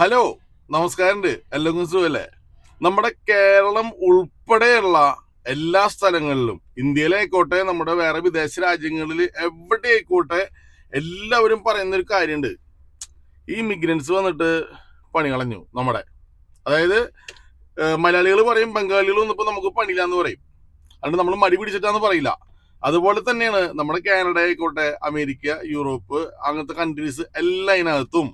Hello നമസ്കാരമുണ്ട് എല്ലാവർക്കും അല്ലേ നമ്മുടെ കേരളം ഉൾപ്പെടെയുള്ള എല്ലാ സ്ഥലങ്ങളിലും ഇന്ത്യയിലായിക്കോട്ടെ നമ്മുടെ വേറെ വിദേശ രാജ്യങ്ങളിൽ എവിടെ ആയിക്കോട്ടെ എല്ലാവരും പറയുന്ന ഒരു കാര്യമുണ്ട് ഈ ഇമിഗ്രൻസ് വന്നിട്ട് പണി കളഞ്ഞു നമ്മുടെ. അതായത് മലയാളികൾ പറയും ബംഗാളികൾ വന്നപ്പോൾ നമുക്ക് പണിയില്ലാന്ന് പറയും. അതുകൊണ്ട് നമ്മൾ മടി പിടിച്ചിട്ടാന്ന് പറയില്ല. അതുപോലെ തന്നെയാണ് നമ്മുടെ കാനഡ ആയിക്കോട്ടെ അമേരിക്ക യൂറോപ്പ് അങ്ങനത്തെ കൺട്രീസ് എല്ലാ ഇതിനകത്തും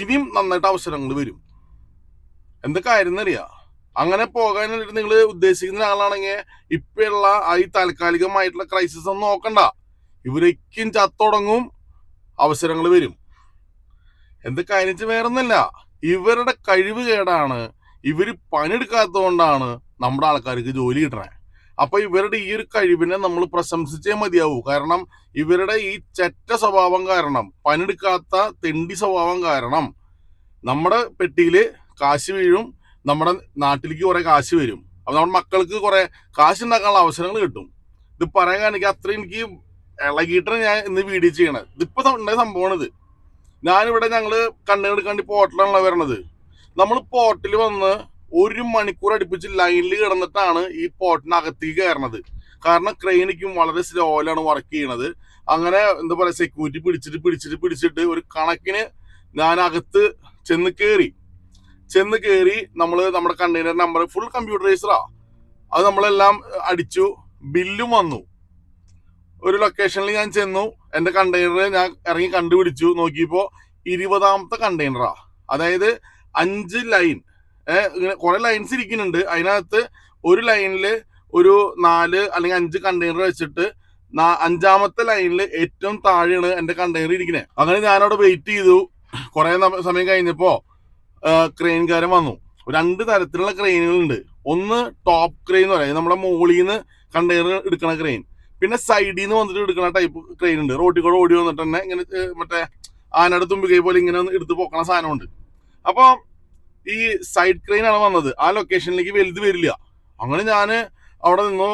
ഇനിയും നന്നായിട്ട് അവസരങ്ങൾ വരും. എന്താ കാര്യം എന്നറിയാ അങ്ങനെ പോകാനായിട്ട് നിങ്ങൾ ഉദ്ദേശിക്കുന്ന ആളാണെങ്കിൽ ഇപ്പോഴുള്ള ഈ താൽക്കാലികമായിട്ടുള്ള ക്രൈസിസ് ഒന്നും നോക്കണ്ട. ഇവരേക്കും ചത്തുടങ്ങും അവസരങ്ങൾ വരും. എന്ത് കാര്യം വെച്ചാൽ വേറൊന്നല്ല. ഇവരുടെ കഴിവ് കേടാണ്. ഇവർ ഇവർ പണിയെടുക്കാത്തതുകൊണ്ടാണ് നമ്മുടെ ആൾക്കാർക്ക് ജോലി കിട്ടണേ. അപ്പൊ ഇവരുടെ ഈ ഒരു കഴിവിനെ നമ്മൾ പ്രശംസിച്ചേ മതിയാവൂ. കാരണം ഇവരുടെ ഈ ചെറ്റ സ്വഭാവം കാരണം പണിയെടുക്കാത്ത തെണ്ടി സ്വഭാവം കാരണം നമ്മുടെ പെട്ടിയിൽ കാശ് വീഴും നമ്മുടെ നാട്ടിലേക്ക് കുറെ കാശ് വരും. അപ്പൊ നമ്മുടെ മക്കൾക്ക് കുറെ കാശ് ഉണ്ടാക്കാനുള്ള അവസരങ്ങൾ കിട്ടും. ഇത് പറയാൻ കാണിക്കുക അത്രയും എനിക്ക് ഇളകിയിട്ടാണ് ഞാൻ ഇന്ന് വീഡിയോ ചെയ്യണത്. ഇതിപ്പോ ഉണ്ടായ സംഭവമാണ് ഇത്. ഞാനിവിടെ ഞങ്ങൾ കണ്ണെടുക്കാണ്ട് പോർട്ടിലാണല്ലോ വരണത്. നമ്മൾ പോർട്ടിൽ വന്ന് ഒരു മണിക്കൂർ അടുപ്പിച്ച് ലൈനിൽ കിടന്നിട്ടാണ് ഈ പോട്ടിനകത്തേക്ക് കയറണത്. കാരണം ക്രെയിനിക്കും വളരെ സ്ലോയിലാണ് വർക്ക് ചെയ്യണത്. അങ്ങനെ എന്താ പറയാ സെക്യൂരിറ്റി പിടിച്ചിട്ട് പിടിച്ചിട്ട് പിടിച്ചിട്ട് ഒരു കണക്കിന് ഞാൻ അകത്ത് ചെന്ന് കയറി ചെന്ന് കയറി നമ്മൾ നമ്മുടെ കണ്ടെയ്നർ നമ്പർ ഫുൾ കമ്പ്യൂട്ടറൈസറാ അത് നമ്മളെല്ലാം അടിച്ചു ബില്ലും വന്നു. ഒരു ലൊക്കേഷനിൽ ഞാൻ ചെന്നു. എന്റെ കണ്ടെയ്നർ ഞാൻ ഇറങ്ങി കണ്ടുപിടിച്ചു. നോക്കിയപ്പോ ഇരുപതാമത്തെ കണ്ടെയ്നറാ അതായത് അഞ്ച് ലൈൻ ഇങ്ങനെ കുറെ ലൈൻസ് ഇരിക്കുന്നുണ്ട്. അതിനകത്ത് ഒരു ലൈനിൽ ഒരു നാല് അല്ലെങ്കിൽ അഞ്ച് കണ്ടെയ്നർ വെച്ചിട്ട് അഞ്ചാമത്തെ ലൈനിൽ ഏറ്റവും താഴെയാണ് എന്റെ കണ്ടെയ്നർ ഇരിക്കുന്നത് അങ്ങനെ ഞാനവിടെ വെയിറ്റ് ചെയ്തു. കുറെ സമയം കഴിഞ്ഞപ്പോ ക്രെയിൻകാരൻ വന്നു. രണ്ട് തരത്തിലുള്ള ക്രെയിനുകൾ ഉണ്ട് ഒന്ന് ടോപ്പ് ക്രെയിൻ എന്ന് പറയുന്നത് നമ്മുടെ മുകളിൽ നിന്ന് കണ്ടെയ്നർ എടുക്കുന്ന ക്രെയിൻ പിന്നെ സൈഡിൽ നിന്ന് വന്നിട്ട് എടുക്കുന്ന ടൈപ്പ് ക്രെയിൻ ഉണ്ട്. റോട്ടിൽ കൂടെ ഓടി വന്നിട്ട് തന്നെ ഇങ്ങനെ മറ്റേ ആനയുടെ തുമ്പികൈ പോലെ ഇങ്ങനെ എടുത്ത് പോക്കണ സാധനമുണ്ട്. അപ്പൊ ഈ സൈഡ് ക്രെയിൻ ആണ് വന്നത്. ആ ലൊക്കേഷനിലേക്ക് വലുത് വരില്ല. അങ്ങനെ ഞാൻ അവിടെ നിന്നു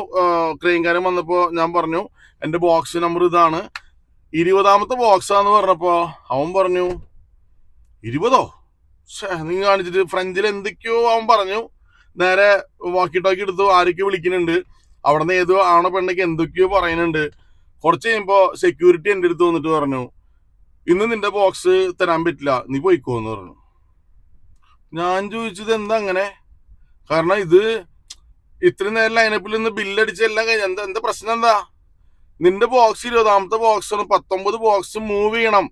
ക്രെയിൻകാരൻ വന്നപ്പോൾ ഞാൻ പറഞ്ഞു എന്റെ ബോക്സ് നമ്പർ ഇതാണ്. ഇരുപതാമത്തെ ബോക്സാന്ന് പറഞ്ഞപ്പോൾ അവൻ പറഞ്ഞു ഇരുപതോ? നീ കാണിച്ചിട്ട് ഫ്രഞ്ചിൽ എന്തൊക്കെയോ അവൻ പറഞ്ഞു. നേരെ വാക്കി ടോക്കി എടുത്തു ആരൊക്കെ വിളിക്കുന്നുണ്ട്. അവിടെ നിന്ന് ഏതോ ആണോ പെണ്ണൊക്കെ എന്തൊക്കെയോ പറയുന്നുണ്ട്. കുറച്ച് കഴിയുമ്പോ സെക്യൂരിറ്റി എന്റെ അടുത്ത് വന്നിട്ട് പറഞ്ഞു ഇന്ന് നിന്റെ ബോക്സ് തരാൻ പറ്റില്ല. നീ പോയിക്കോന്ന് പറഞ്ഞു. ഞാൻ ചോദിച്ചത് എന്താ അങ്ങനെ? കാരണം ഇത് ഇത്രയും നേരം ലൈനപ്പിൽ നിന്ന് ബില്ലടിച്ച് എല്ലാം കഴിഞ്ഞ എന്താ എന്താ പ്രശ്നം എന്താ? നിന്റെ ബോക്സ് ഇരുപതാമത്തെ ബോക്സ് ആണ് പത്തൊമ്പത് ബോക്സ് മൂവ് ചെയ്യണം.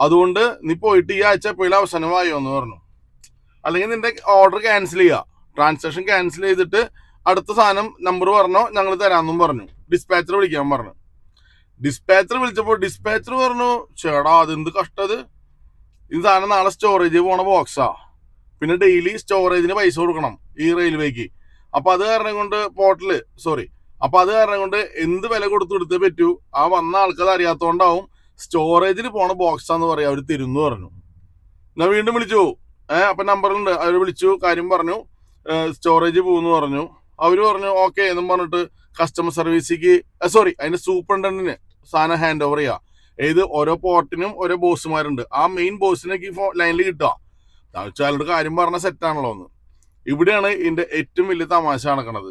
അതുകൊണ്ട് നീ പോയിട്ട് ഈ ആഴ്ച എപ്പോഴും അവസാനമായോ എന്ന് പറഞ്ഞു. അല്ലെങ്കിൽ നിന്റെ ഓർഡർ ക്യാൻസൽ ചെയ്യുക ട്രാൻസാക്ഷൻ ക്യാൻസൽ ചെയ്തിട്ട് അടുത്ത സാധനം നമ്പർ പറഞ്ഞോ ഞങ്ങൾ തരാമെന്നും പറഞ്ഞു. ഡിസ്പാച്ചർ വിളിക്കാൻ പറഞ്ഞു. ഡിസ്പാച്ചർ വിളിച്ചപ്പോൾ ഡിസ്പാച്ചർ പറഞ്ഞു ചേടാ അതെന്ത് കഷ്ടത് ഇത്? സാധനം നാളെ സ്റ്റോറേജ് പോണ ബോക്സാ പിന്നെ ഡെയിലി സ്റ്റോറേജിന് പൈസ കൊടുക്കണം ഈ റെയിൽവേക്ക് അപ്പൊ അത് കാരണം കൊണ്ട് പോർട്ടൽ സോറി അപ്പൊ അത് കാരണം കൊണ്ട് എന്ത് വില കൊടുത്തു കൊടുത്തേ പറ്റൂ? ആ വന്ന ആൾക്കത് അറിയാത്തോണ്ടാവും സ്റ്റോറേജിൽ പോണ ബോക്സ് ബോക്സാന്ന് പറയാ അവർ തിരുന്നു പറഞ്ഞു. ഞാൻ വീണ്ടും വിളിച്ചു? ഏഹ് അപ്പൊ നമ്പറിലുണ്ട് അവർ വിളിച്ചു കാര്യം പറഞ്ഞു. സ്റ്റോറേജ് പോകുന്നു പറഞ്ഞു. അവർ പറഞ്ഞു ഓക്കെ എന്നും പറഞ്ഞിട്ട് കസ്റ്റമർ സർവീസിക്ക് സോറി അതിന്റെ സൂപ്രണ്ടന്റിന് സാധനം ഹാൻഡ് ഓവർ ചെയ്യുക ഏത് ഓരോ പോർട്ടിനും ഓരോ ബോസുമാരുണ്ട് ആ മെയിൻ ബോസിനൊക്കെ ഈ ലൈനിൽ കിട്ടുക അയാളുടെ കാര്യം പറഞ്ഞ സെറ്റാണല്ലോ എന്ന് ഇവിടെയാണ് ഇതിന്റെ ഏറ്റവും വലിയ തമാശ നടക്കണത്.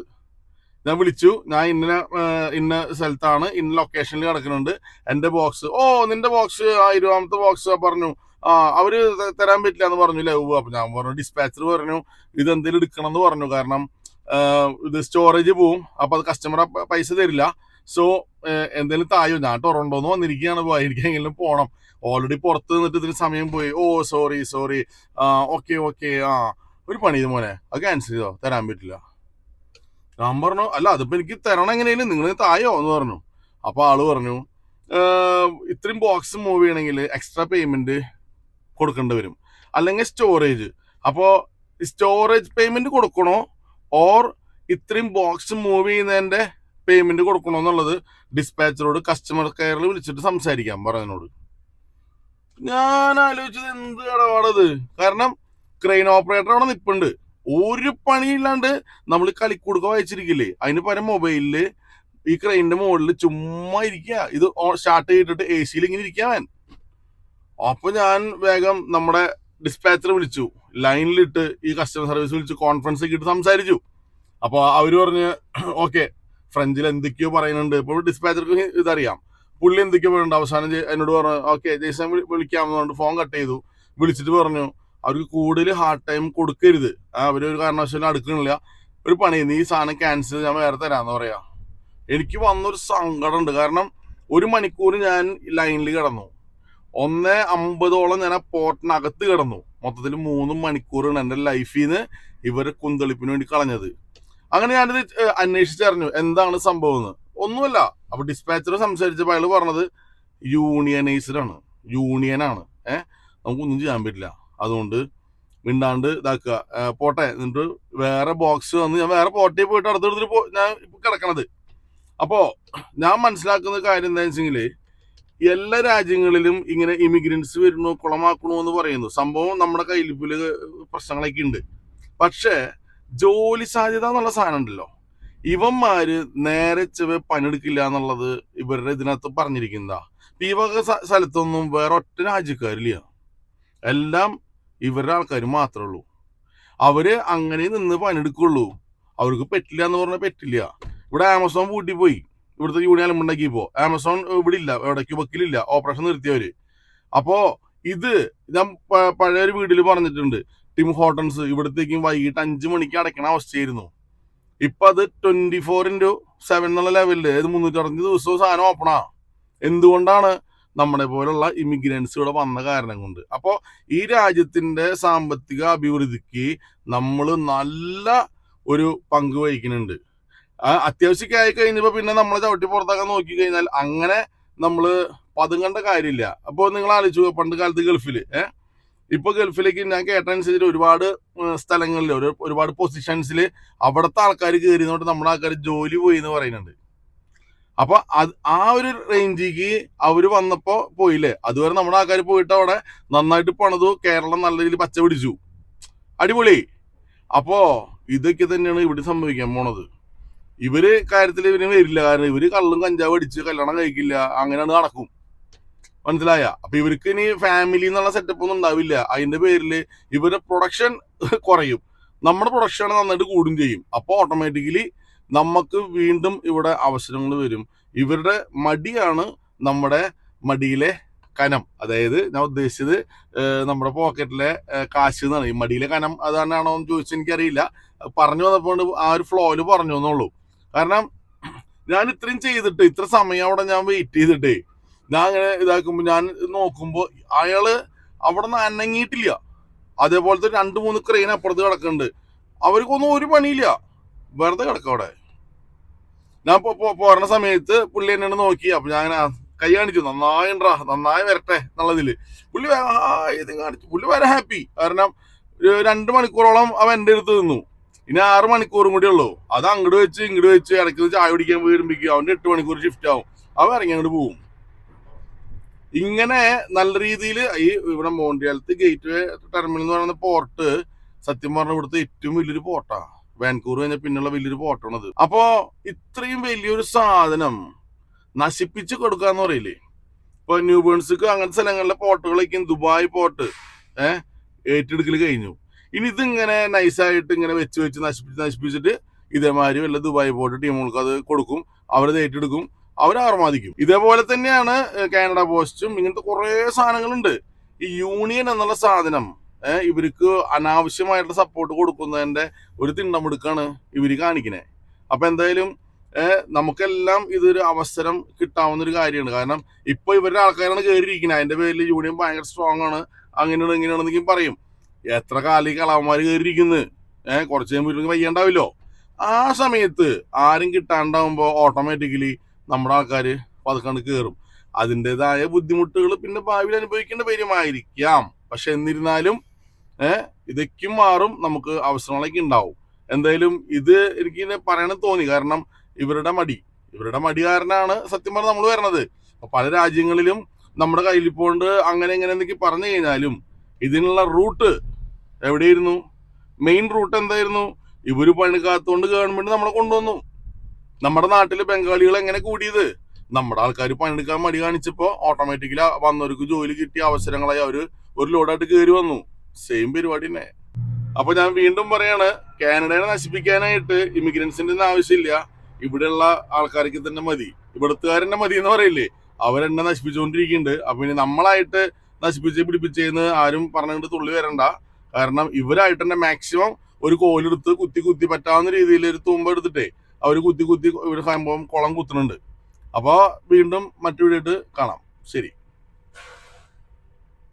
ഞാൻ വിളിച്ചു. ഞാൻ ഇന്ന ഇന്ന സ്ഥലത്താണ് ഇന്ന ലൊക്കേഷനിൽ കിടക്കുന്നുണ്ട് എന്റെ ബോക്സ് ഓ നിന്റെ ബോക്സ് ആ ഇരുപതാമത്തെ ബോക്സ് പറഞ്ഞു. ആ അവർ തരാൻ പറ്റില്ല എന്ന് പറഞ്ഞു ലൈവ്. അപ്പൊ ഞാൻ പറഞ്ഞു ഡിസ്പാച്ചർ പറഞ്ഞു ഇത് എന്തെങ്കിലും എടുക്കണം എന്ന് പറഞ്ഞു. കാരണം ഇത് സ്റ്റോറേജ് പോവും. അപ്പൊ അത് കസ്റ്റമർ പൈസ തരില്ല. സോ എന്തെങ്കിലും തായോ? ഞാൻ ടൊറണ്ടോന്ന് വന്നിരിക്കുകയാണ്. പോയി എനിക്കെങ്കിലും പോണം. ഓൾറെഡി പുറത്ത് നിന്നിട്ട് ഇതിന് സമയം പോയി. Oh sorry sorry okay okay ആ. ഒരു പണി ഇത് മോനെ. അത് ക്യാൻസൽ ചെയ്തോ? തരാൻ പറ്റില്ല. ഞാൻ പറഞ്ഞു അല്ല അതിപ്പോ എനിക്ക് തരണം എങ്ങനെയാലും നിങ്ങൾ തായോ? എന്ന് പറഞ്ഞു. അപ്പൊ ആൾ പറഞ്ഞു ഇത്രയും ബോക്സ് മൂവ് ചെയ്യണമെങ്കിൽ എക്സ്ട്രാ പേയ്മെന്റ് കൊടുക്കേണ്ടി വരും. അല്ലെങ്കിൽ സ്റ്റോറേജ് അപ്പോ സ്റ്റോറേജ് പേയ്മെന്റ് കൊടുക്കണോ? ഓർ ഇത്രയും ബോക്സ് മൂവ് ചെയ്യുന്നതിന്റെ പേയ്മെന്റ് കൊടുക്കണോ എന്നുള്ളത് ഡിസ്പാച്ചറോട് കസ്റ്റമർ കെയറിൽ വിളിച്ചിട്ട് സംസാരിക്കാം പറഞ്ഞതിനോട് ഞാൻ ആലോചിച്ചത് എന്ത് ഇടപാടത് കാരണം ക്രെയിൻ ഓപ്പറേറ്റർ അവിടെ നിപ്പുണ്ട്. ഒരു പണിയില്ലാണ്ട് നമ്മൾ കളിക്കുടുക്ക വായിച്ചിരിക്കില്ലേ? അതിന് പരം മൊബൈലിൽ ഈ ക്രെയിനിന്റെ മുകളിൽ ചുമ്മാ ഇരിക്കുക ഇത് സ്റ്റാർട്ട് ചെയ്തിട്ട് എ സിയിൽ ഇങ്ങനെ ഇരിക്കാൻ അപ്പൊ ഞാൻ വേഗം നമ്മുടെ ഡിസ്പാച്ചർ വിളിച്ചു. ലൈനിലിട്ട് ഈ കസ്റ്റമർ സർവീസ് വിളിച്ച് കോൺഫറൻസ് ഇട്ട് സംസാരിച്ചു. അപ്പോൾ അവർ പറഞ്ഞ് ഓക്കെ ഫ്രഞ്ചിൽ എന്തൊക്കെയോ പറയുന്നുണ്ട്. ഇപ്പോൾ ഡിസ്പാച്ചർക്ക് ഇതറിയാം. പുള്ളി എന്തൊക്കെയോ പറയുന്നുണ്ട് അവസാനം എന്നോട് പറഞ്ഞു ഓക്കെ ജയ്സൺ വിളിക്കാമെന്ന് പറഞ്ഞിട്ട് ഫോൺ കട്ട് ചെയ്തു. വിളിച്ചിട്ട് പറഞ്ഞു അവർക്ക് കൂടുതൽ ഹാർഡ് ടൈം കൊടുക്കരുത്. ആ, അവർ ഒരു കാരണവശാലും അടുക്കണില്ല. ഒരു പണി നീ സാധനം ക്യാൻസൽ ഞാൻ വേറെ തരാന്ന് പറയാ. എനിക്ക് വന്നൊരു സങ്കടം ഉണ്ട് കാരണം ഒരു മണിക്കൂർ ഞാൻ ലൈനിൽ കിടന്നു. ഒന്ന് അമ്പതോളം ഞാൻ ആ പോർട്ടിനകത്ത് കിടന്നു. മൊത്തത്തിൽ മൂന്ന് മണിക്കൂറാണ് എന്റെ ലൈഫിൽ നിന്ന് ഇവർ കുന്തളിപ്പിന് വേണ്ടി കളഞ്ഞത്. അങ്ങനെ ഞാനിത് അന്വേഷിച്ചറിഞ്ഞു എന്താണ് സംഭവം എന്ന്. ഒന്നുമല്ല. അപ്പൊ ഡിസ്പാച്ചർ സംസാരിച്ചപ്പോൾ അയാൾ പറഞ്ഞത് യൂണിയനൈസ്ഡ് ആണ്. യൂണിയനാണ് ഏഹ് നമുക്കൊന്നും ചെയ്യാൻ പറ്റില്ല. അതുകൊണ്ട് മിണ്ടാണ്ട് ഇതാക്കുക. പോട്ടെ. എന്നിട്ട് വേറെ ബോക്സ് വന്ന് ഞാൻ വേറെ പോട്ടയിൽ പോയിട്ട് അടുത്തെടുത്തിട്ട് പോ ഞാൻ ഇപ്പൊ കിടക്കണത്. അപ്പോ ഞാൻ മനസ്സിലാക്കുന്ന കാര്യം എന്താ വെച്ചെങ്കിൽ എല്ലാ രാജ്യങ്ങളിലും ഇങ്ങനെ ഇമിഗ്രൻസ് വരുന്നു കുളമാക്കണു എന്ന് പറയുന്നു. സംഭവം നമ്മുടെ കയ്യിൽ പ്രശ്നങ്ങളൊക്കെ ഉണ്ട് പക്ഷേ ജോലി സാധ്യത എന്നുള്ള സാധനം ഉണ്ടല്ലോ. ഇവന്മാര് നേരെ ചെവ പണിയെടുക്കില്ല എന്നുള്ളത് ഇവരുടെ ഇതിനകത്ത് പറഞ്ഞിരിക്കുന്നതാ. ഈ വക സ്ഥലത്തൊന്നും വേറെ ഒറ്റ രാജ്യക്കാരില്ല. എല്ലാം ഇവരുടെ ആൾക്കാർ മാത്രമേ ഉള്ളൂ. അവർ അങ്ങനെ നിന്ന് പണിയെടുക്കുള്ളൂ. അവർക്ക് പറ്റില്ല എന്ന് പറഞ്ഞാൽ പറ്റില്ല. ഇവിടെ ആമസോൺ പോയി. ഇവിടുത്തെ യൂണിയൻ ഉണ്ടാക്കിയപ്പോ ആമസോൺ ഇവിടെ ഇല്ല ഇവിടെ ക്യൂബക്കിലില്ല ഓപ്പറേഷൻ നിർത്തിയവര് അപ്പോ ഇത് ഞാൻ പഴയ പഴയൊരു വീട്ടിൽ പറഞ്ഞിട്ടുണ്ട്. ടിം ഹോട്ടൻസ് ഇവിടത്തേക്കും വൈകിട്ട് അഞ്ചു മണിക്ക് അടയ്ക്കണ അവസ്ഥയായിരുന്നു. ഇപ്പൊ അത് ട്വന്റി ഫോർ ഇന്റു സെവൻ എന്നുള്ള ലെവലിൽ മുന്നൂറ്റി അറുപത് ദിവസവും സാധനം ഓപ്പണാ എന്തുകൊണ്ടാണ് നമ്മളെ പോലുള്ള ഇമിഗ്രൻസ് ഇവിടെ വന്ന കാരണം കൊണ്ട്? അപ്പോൾ ഈ രാജ്യത്തിന്റെ സാമ്പത്തിക അഭിവൃദ്ധിക്ക് നമ്മൾ നല്ല ഒരു പങ്ക് വഹിക്കുന്നുണ്ട്. ആ കഴിഞ്ഞപ്പോൾ പിന്നെ നമ്മളെ ചവിട്ടി പുറത്താക്കാൻ നോക്കി കഴിഞ്ഞാൽ അങ്ങനെ നമ്മൾ പതുങ്ങേണ്ട കാര്യമില്ല. അപ്പോൾ നിങ്ങൾ ആലോചിച്ചു പണ്ട് കാലത്ത് ഗൾഫിൽ ഏഹ് ഇപ്പൊ ഗൾഫിലേക്ക് ഞാൻ കേട്ടനുസരിച്ച് ഒരുപാട് സ്ഥലങ്ങളിൽ ഒരു ഒരുപാട് പൊസിഷൻസിൽ അവിടുത്തെ ആൾക്കാർ കയറിയതുകൊണ്ട് നമ്മുടെ ആൾക്കാർ ജോലി പോയി എന്ന് പറയുന്നുണ്ട്. അപ്പൊ അത് ആ ഒരു റേഞ്ചിക്ക് അവർ വന്നപ്പോ പോയില്ലേ? അതുവരെ നമ്മുടെ ആൾക്കാർ പോയിട്ട് അവിടെ നന്നായിട്ട് പണിതു കേരളം നല്ല രീതിയിൽ പച്ച പിടിച്ചു. അടിപൊളി. അപ്പോ ഇതൊക്കെ തന്നെയാണ് ഇവിടെ സംഭവിക്കാൻ പോണത്. ഇവർ കാര്യത്തിൽ ഇവർ വരില്ല. കാരണം ഇവർ കള്ളും കഞ്ചാവ് അടിച്ച് കല്യാണം കഴിക്കില്ല. അങ്ങനെയാണ് നടക്കും. മനസ്സിലായ? അപ്പൊ ഇവർക്ക് ഇനി ഫാമിലി എന്നുള്ള സെറ്റപ്പ് ഒന്നും ഉണ്ടാവില്ല. അതിന്റെ പേരിൽ ഇവരുടെ പ്രൊഡക്ഷൻ കുറയും. നമ്മുടെ പ്രൊഡക്ഷൻ നന്നായിട്ട് കൂടും ചെയ്യും. അപ്പോൾ ഓട്ടോമാറ്റിക്കലി നമുക്ക് വീണ്ടും ഇവിടെ അവസരങ്ങൾ വരും. ഇവരുടെ മടിയാണ് നമ്മുടെ മടിയിലെ കനം. അതായത് ഞാൻ ഉദ്ദേശിച്ചത് നമ്മുടെ പോക്കറ്റിലെ കാശ് എന്നാണ്. ഈ മടിയിലെ കനം അതാണാണോ എന്ന് ചോദിച്ചാൽ എനിക്കറിയില്ല. പറഞ്ഞു വന്നപ്പോൾ ആ ഒരു ഫ്ലോയിൽ പറഞ്ഞു എന്നുള്ളൂ. കാരണം ഞാൻ ഇത്രയും ചെയ്തിട്ട് ഇത്ര സമയം അവിടെ ഞാൻ വെയിറ്റ് ചെയ്തിട്ടേ ഞാൻ അങ്ങനെ ഇതാക്കുമ്പോൾ ഞാൻ നോക്കുമ്പോൾ അയാൾ അവിടെ നിന്ന് അനങ്ങിയിട്ടില്ല. അതേപോലത്തെ രണ്ട് മൂന്ന് ക്രെയിൻ അപ്പുറത്ത് കിടക്കുന്നുണ്ട് അവർക്കൊന്നും ഒരു പണിയില്ല. വെറുതെ കിടക്ക അവിടെ. ഞാൻ പോരണ സമയത്ത് പുള്ളി എന്നെ നോക്കി. അപ്പൊ ഞാൻ അങ്ങനെ കൈ കാണിച്ചു. നന്നായിണ്ടാ നന്നായി വരട്ടെ എന്നുള്ളതിൽ. പുള്ളി ഇത് കാണിച്ചു. പുള്ളി വരെ ഹാപ്പി കാരണം രണ്ട് മണിക്കൂറോളം അവൻ എന്റെ അടുത്ത് നിന്നു. ഇനി ആറ് മണിക്കൂറും കൂടി ഉള്ളൂ. അത് അങ്ങോട്ട് വെച്ച് ഇങ്ങോട്ട് വെച്ച് ഇടയ്ക്ക് ചായ കുടിക്കാൻ വീടുമ്പിക്കും അവന്റെ എട്ട് മണിക്കൂർ ഷിഫ്റ്റ് ആവും. അവൻ ഇറങ്ങി അങ്ങോട്ട് പോവും. ഇങ്ങനെ നല്ല രീതിയിൽ ഈ ഇവിടെ മോണ്ടിയാലത്ത് ഗേറ്റ് വേ ടെർമിനൽ എന്ന് പറയുന്ന പോർട്ട് സത്യം പറഞ്ഞ ഇവിടുത്തെ ഏറ്റവും വലിയൊരു പോർട്ടാ വാൻകൂർ കഴിഞ്ഞ പിന്നുള്ള വലിയൊരു പോർട്ടാണത് അപ്പോ ഇത്രയും വലിയൊരു സാധനം നശിപ്പിച്ച് കൊടുക്കാന്ന് പറയില്ലേ? ഇപ്പൊ ന്യൂബേൺസിക്ക് അങ്ങനത്തെ സ്ഥലങ്ങളിലെ പോർട്ടുകളൊക്കെ ദുബായ് പോർട്ട് ഏഹ് ഏറ്റെടുക്കൽ കഴിഞ്ഞു. ഇനി ഇതിങ്ങനെ നൈസായിട്ട് ഇങ്ങനെ വെച്ച് വെച്ച് നശിപ്പിച്ച് നശിപ്പിച്ചിട്ട് ഇതേമാതിരി വല്ല ദുബായ് പോർട്ട് ടീമുകൾക്ക് അത് കൊടുക്കും. അവരത് ഏറ്റെടുക്കും. അവർ ആർമാദിക്കും. ഇതേപോലെ തന്നെയാണ് കാനഡ പോസ്റ്റും ഇങ്ങനത്തെ കുറേ സാധനങ്ങളുണ്ട്. ഈ യൂണിയൻ എന്നുള്ള സാധനം ഇവർക്ക് അനാവശ്യമായിട്ടുള്ള സപ്പോർട്ട് കൊടുക്കുന്നതിന്റെ ഒരു തിണ്ടമെടുക്കാണ് ഇവർ കാണിക്കുന്നത് അപ്പൊ എന്തായാലും നമുക്കെല്ലാം ഇതൊരു അവസരം കിട്ടാവുന്ന ഒരു കാര്യമാണ്. കാരണം ഇപ്പൊ ഇവരുടെ ആൾക്കാരാണ് കയറിയിരിക്കുന്നത് അതിന്റെ പേരിൽ യൂണിയൻ ഭയങ്കര സ്ട്രോങ് ആണ്. അങ്ങനെയാണ് ഇങ്ങനെയാണെന്നൊക്കെ പറയും. എത്ര കാലം ഈ കളവന്മാർ കയറിയിരിക്കുന്നത് ഏഹ് കുറച്ച് കഴിയുമ്പോൾ വയ്യണ്ടാവില്ലോ? ആ സമയത്ത് ആരും കിട്ടാണ്ടാവുമ്പോ ഓട്ടോമാറ്റിക്കലി നമ്മുടെ ആൾക്കാർ പതുക്കാണ്ട് കയറും അതിന്റെതായ ബുദ്ധിമുട്ടുകൾ പിന്നെ ഭാവിയിൽ അനുഭവിക്കേണ്ട പേരുമായിരിക്കാം പക്ഷെ എന്നിരുന്നാലും ഏഹ് ഇതൊക്കെ മാറും നമുക്ക് അവസരങ്ങളൊക്കെ ഉണ്ടാവും. എന്തായാലും ഇത് എനിക്ക് ഇങ്ങനെ പറയണം തോന്നി. കാരണം ഇവരുടെ മടി. ഇവരുടെ മടി കാരനാണ് സത്യം പറഞ്ഞാൽ നമ്മൾ വരണത്. പല രാജ്യങ്ങളിലും നമ്മുടെ കയ്യിൽ പോണ്ട് അങ്ങനെ എങ്ങനെ എന്നൊക്കെ പറഞ്ഞു കഴിഞ്ഞാലും ഇതിനുള്ള റൂട്ട് എവിടെയായിരുന്നു? മെയിൻ റൂട്ട് എന്തായിരുന്നു? ഇവർ പണിക്കാത്തോണ്ട് ഗവൺമെന്റ് നമ്മളെ കൊണ്ടുവന്നു. നമ്മുടെ നാട്ടിൽ ബംഗാളികൾ എങ്ങനെ കൂടിയത്? നമ്മുടെ ആൾക്കാർ പണിയെടുക്കാൻ മടി കാണിച്ചപ്പോ ഓട്ടോമാറ്റിക്കലി വന്നവർക്ക് ജോലി കിട്ടിയ അവസരങ്ങളായി അവർ ഒരു ലോഡായിട്ട് കയറി വന്നു. സെയിം പരിപാടി തന്നെ. അപ്പൊ ഞാൻ വീണ്ടും പറയാണ് കാനഡയെ നശിപ്പിക്കാനായിട്ട് ഇമിഗ്രൻസിന്റെ ആവശ്യമില്ല. ഇവിടെയുള്ള ആൾക്കാർക്ക് തന്നെ മതി. ഇവിടുത്തുകാരന്നെ മതി എന്ന് പറയില്ലേ? അവരെന്നെ നശിപ്പിച്ചുകൊണ്ടിരിക്കുന്നുണ്ട്. അപ്പൊ ഇനി നമ്മളായിട്ട് നശിപ്പിച്ച് പിടിപ്പിച്ചേന്ന് ആരും പറഞ്ഞുകൊണ്ട് തുള്ളി വരണ്ട. കാരണം ഇവരായിട്ട് തന്നെ മാക്സിമം ഒരു കോലെടുത്ത് കുത്തി കുത്തി പറ്റാവുന്ന രീതിയിൽ ഒരു തുമ്പ എടുത്തിട്ടേ അവർ കുത്തി കുത്തി ഒരു സംഭവം കുളം കുത്തുന്നുണ്ട്. അപ്പോൾ വീണ്ടും മറ്റു വീഡിയോ കാണാം. ശരി.